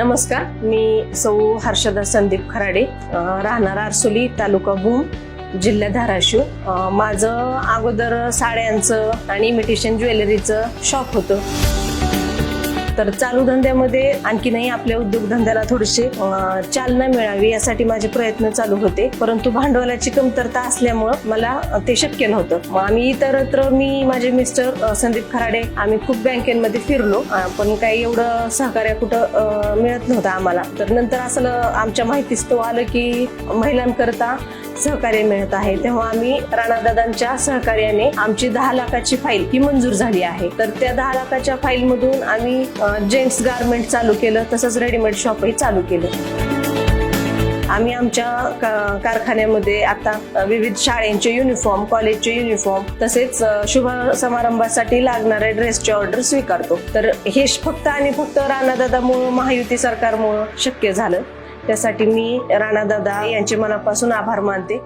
नमस्कार मी सौ हर्षदा संदीप खराडे राहणार आरसोली तालुका भूम जिल्हा धाराशिव. माझं अगोदर साड्यांचं आणि इमिटेशन ज्वेलरीचं शॉप होतं. तर चालू धंद्यामध्ये आणखीनही आपल्या उद्योगधंद्याला थोडीशी चालना मिळावी यासाठी माझे प्रयत्न चालू होते. परंतु भांडवलाची कमतरता असल्यामुळं मला ते शक्य नव्हतं. मग आम्ही इतरत्र मी माझे मिस्टर संदीप खराडे आम्ही खूप बँकेमध्ये फिरलो. पण काही एवढं सहकार्य कुठं मिळत नव्हतं आम्हाला. तर नंतर असं आमच्या माहितीच तो आलं की महिलांकरता सहकार्य मिळत आहे. तेव्हा आम्ही राणादादांच्या सहकार्याने आमची दहा लाखाची फाईल ही मंजूर झाली आहे. तर त्या दहा लाखाच्या फाईल मधून आम्ही जेंट्स गारमेंट चालू केलं तसंच रेडीमेड शॉपही चालू केलं. आम्ही आमच्या कारखान्यामध्ये आता विविध शाळेंचे युनिफॉर्म कॉलेजचे युनिफॉर्म तसेच शुभ समारंभासाठी लागणाऱ्या ड्रेसचे ऑर्डर स्वीकारतो. तर हे फक्त आणि फक्त राणादादामुळं महायुती सरकारमुळं शक्य झालं. त्यासाठी मी राणादादा यांचे मनापासून आभार मानते.